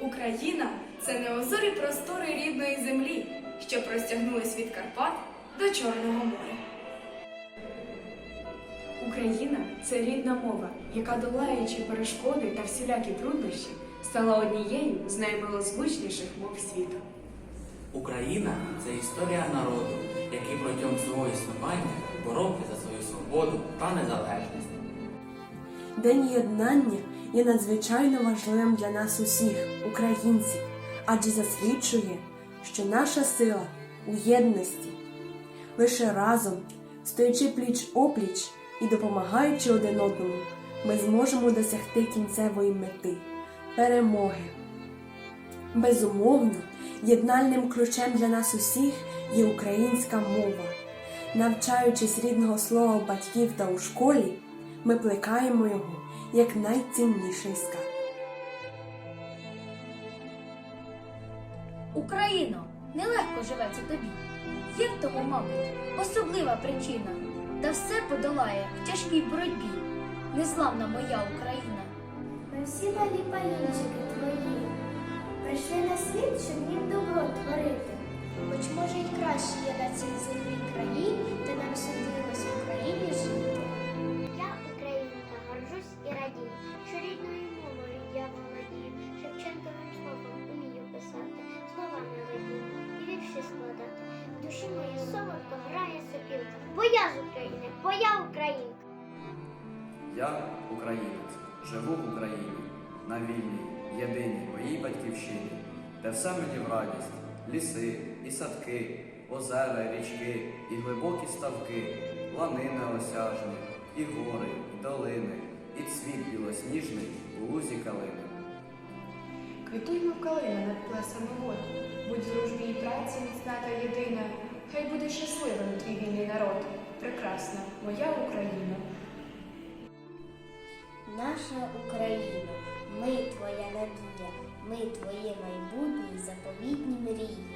Україна це неозорі простори рідної землі, що простягнулись від Карпат до Чорного моря. Україна це рідна мова, яка, долаючи перешкоди та всілякі труднощі, стала однією з наймилозвучніших мов світу. Україна це історія народу, який протягом свого існування боровся за свою свободу та незалежність. День єднання є надзвичайно важливим для нас усіх, українців, адже засвідчує, що наша сила у єдності. Лише разом, стоячи пліч опліч і допомагаючи один одному, ми зможемо досягти кінцевої мети перемоги. Безумовно, єднальним ключем для нас усіх є українська мова. Навчаючись рідного слова батьків та у школі, ми плекаємо його як найцінніший скарб. Україно, нелегко живеться тобі. Є в тому, мабуть, особлива причина, та все подолає в тяжкій боротьбі. Незламна моя Україна. Ми всі малі палінчики твої. Прийшли на світ, щоб їм добро творити. Хоч може й краще є на цій землі Бо я з України, бо я українка. Я українець, живу в Україні, на вільній, єдиній моїй батьківщині, де все мені в радість, ліси і садки, озера, річки, і глибокі ставки, лани неосяжні, і гори, і долини, і цвіт білосніжний у лузі калини. Квітуймо калина над плесами вод, будь в дружбі і праці міцна та єдина. Хай буде щасливим твій вільний народ, прекрасна моя Україна. Наша Україна, ми твоя надія, ми твоє майбутнє заповітні мрії.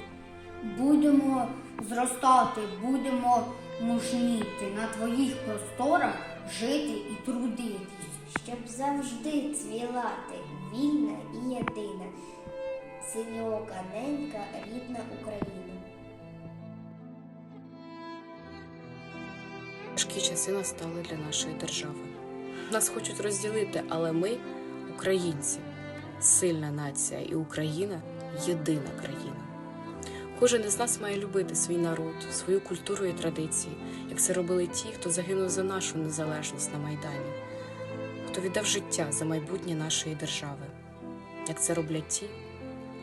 Будемо зростати, будемо мужніти на твоїх просторах жити і трудитись. Щоб завжди цвіла ти, вільна і єдина, синьока ненька рідна Україна. Важкі часи настали для нашої держави. Нас хочуть розділити, але ми українці, сильна нація, і Україна єдина країна. Кожен із нас має любити свій народ, свою культуру і традиції, як це робили ті, хто загинув за нашу незалежність на Майдані, хто віддав життя за майбутнє нашої держави, як це роблять ті,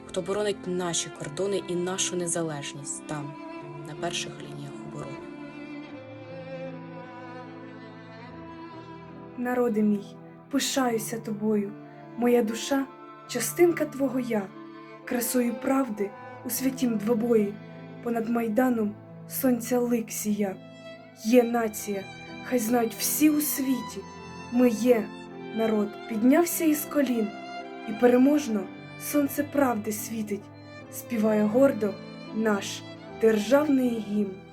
хто боронить наші кордони і нашу незалежність там, на перших лініях Народи мій, пишаюся тобою, моя душа частинка твого я, красою правди у святім двобої, понад майданом сонця лик сія. Є нація, хай знають всі у світі. Ми є, народ піднявся із колін, і переможно сонце правди світить, співає гордо наш державний гімн.